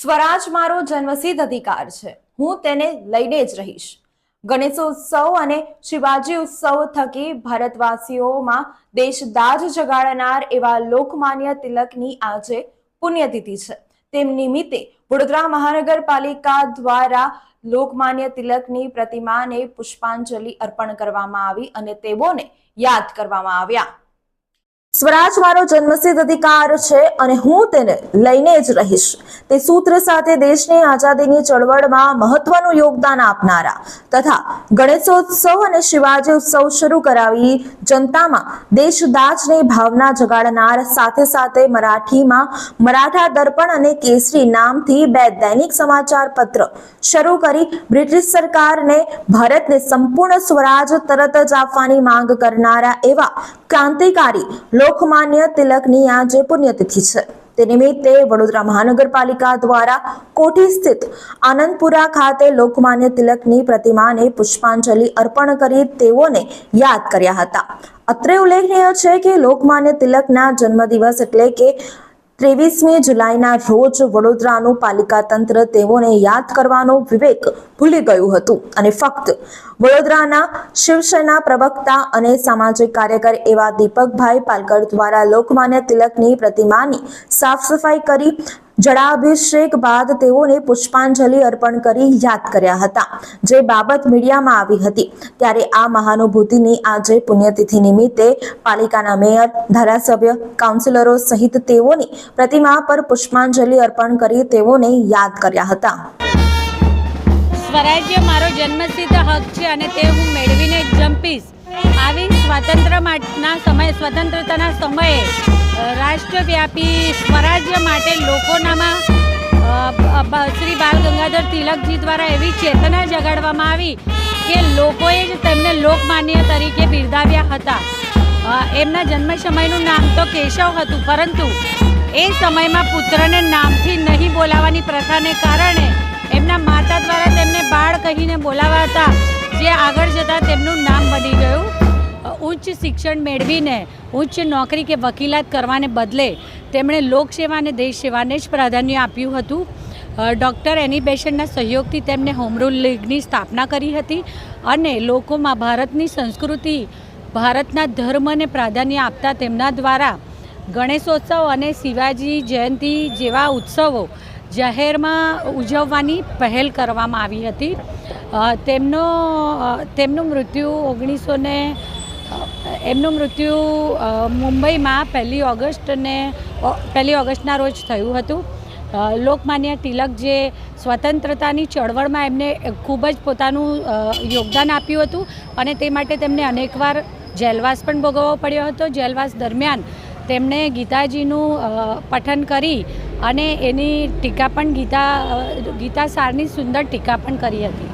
સ્વરાજ મારો જન્મસિદ્ધ અધિકાર છે. હું તેને લઈને જ રહીશ. ગણેશોત્સવ અને શિવાજી ઉત્સવ થકી ભારતવાસીઓમાં દેશદાજ જગાડનાર એવા લોકમાન્ય તિલકની આજે પુણ્યતિથિ છે. તેમ નિમિત્તે વડોદરા મહાનગરપાલિકા દ્વારા લોકમાન્ય તિલકની પ્રતિમાને પુષ્પાંજલિ અર્પણ કરવામાં આવી અને તેઓને યાદ કરવામાં આવ્યા. સ્વરાજ મારો જન્મસિદ્ધ અધિકાર છે અને હું તેને લઈને જ રહીશ. તે સૂત્ર સાથે દેશની આઝાદીની ચળવળમાં મહત્વનું યોગદાન આપનારા તથા ગણેશોત્સવ અને શિવાજી ઉત્સવ શરૂ કરાવી જનતામાં દેશદાજની ભાવના જગાડનાર સાથે સાથે મરાઠીમાં મરાઠા દર્પણ અને કેસરી નામથી બે દૈનિક સમાચાર પત્ર શરૂ કરી બ્રિટિશ સરકારને ભારતને સંપૂર્ણ સ્વરાજ તરત જ આપવાની માંગ કરનારા એવા ક્રાંતિકારી લોકમાન્ય તિલકની આજે પુણ્યતિથિ છે. તે નિમિત્તે વડોદરા મહાનગરપાલિકા દ્વારા કોઠી સ્થિત આનંદપુરા ખાતે લોકમાન્ય તિલકની પ્રતિમાને પુષ્પાંજલિ અર્પણ કરી તેઓને યાદ કર્યા હતા. અત્રે ઉલ્લેખનીય છે કે લોકમાન્ય તિલકના જન્મદિવસ એટલે કે ત્રેવીસમી જુલાઈના રોજ વડોદરાનું પાલિકા તંત્ર તેઓને યાદ કરવાનો વિવેક ભૂલી ગયું હતું. અને ફક્ત વડોદરાના શિવસેના પ્રવક્તા અને સામાજિક કાર્યકર એવા દીપકભાઈ પાલકર દ્વારા લોકમાન્ય તિલકની પ્રતિમાની સાફ સફાઈ કરી, જળાભિષેક બાદ તેઓને પુષ્પાંજલિ અર્પણ કરી યાદ કર્યા હતા. જે બાબત મીડિયામાં આવી હતી. ત્યારે આ મહાનુભૂતિની આજે પુણ્યતિથિ નિમિત્તે પાલિકાના મેયર, ધારાસભ્ય, કાઉન્સિલરો સહિત તેઓની પ્રતિમા પર પુષ્પાંજલિ અર્પણ કરી તેઓને યાદ કર્યા હતા. સ્વરાજ્ય મારો જન્મસિદ્ધ હક છે અને તે હું મેળવીને જંપીશ. આવી સ્વાતંત્ર્ય માટેના સમયે, સ્વતંત્રતાના સમયે રાષ્ટ્રવ્યાપી સ્વરાજ્ય માટે લોકોનામાં શ્રી બાલ ગંગાધર તિલકજી દ્વારા એવી ચેતના જગાડવામાં આવી કે લોકોએ જ તેમને લોકમાન્ય તરીકે બિરદાવ્યા હતા. એમના જન્મ સમયનું નામ તો કેશવ હતું, પરંતુ એ સમયમાં પુત્રને નામથી નહીં બોલાવવાની પ્રથાને કારણે એમના માતા દ્વારા તેમને બાળ કહીને બોલાવાતા જે આગળ જતાં તેમનું નામ બની ગયું. ઉચ્ચ શિક્ષણ મેળવીને ઉચ્ચ નોકરી કે વકીલાત કરવાને બદલે તેમણે લોકસેવા અને દેશ સેવાને જ પ્રાધાન્ય આપ્યું હતું. ડૉક્ટર એની બેસનના સહયોગથી તેમને હોમ રૂલ લીગની સ્થાપના કરી હતી અને લોકોમાં ભારતની સંસ્કૃતિ, ભારતના ધર્મને પ્રાધાન્ય આપતા તેમના દ્વારા ગણેશોત્સવ અને શિવાજી જયંતિ જેવા ઉત્સવો જાહેરમાં ઉજવવાની પહેલ કરવામાં આવી હતી. તેમનો તેમનું મૃત્યુ ઓગણીસો ને એમનું મૃત્યુ મુંબઈમાં પહેલી ઓગસ્ટને પહેલી ઓગસ્ટના રોજ થયું હતું. લોકમાન્ય તિલક જે સ્વતંત્રતાની ચળવળમાં એમને ખૂબ જ પોતાનું યોગદાન આપ્યું હતું અને તે માટે તેમને અનેકવાર જેલવાસ પણ ભોગવવો પડ્યો હતો. જેલવાસ દરમિયાન તેમણે ગીતાજીનું પઠન કરી અને એની ટીકા પણ ગીતા ગીતા સારની સુંદર ટીકા પણ કરી હતી.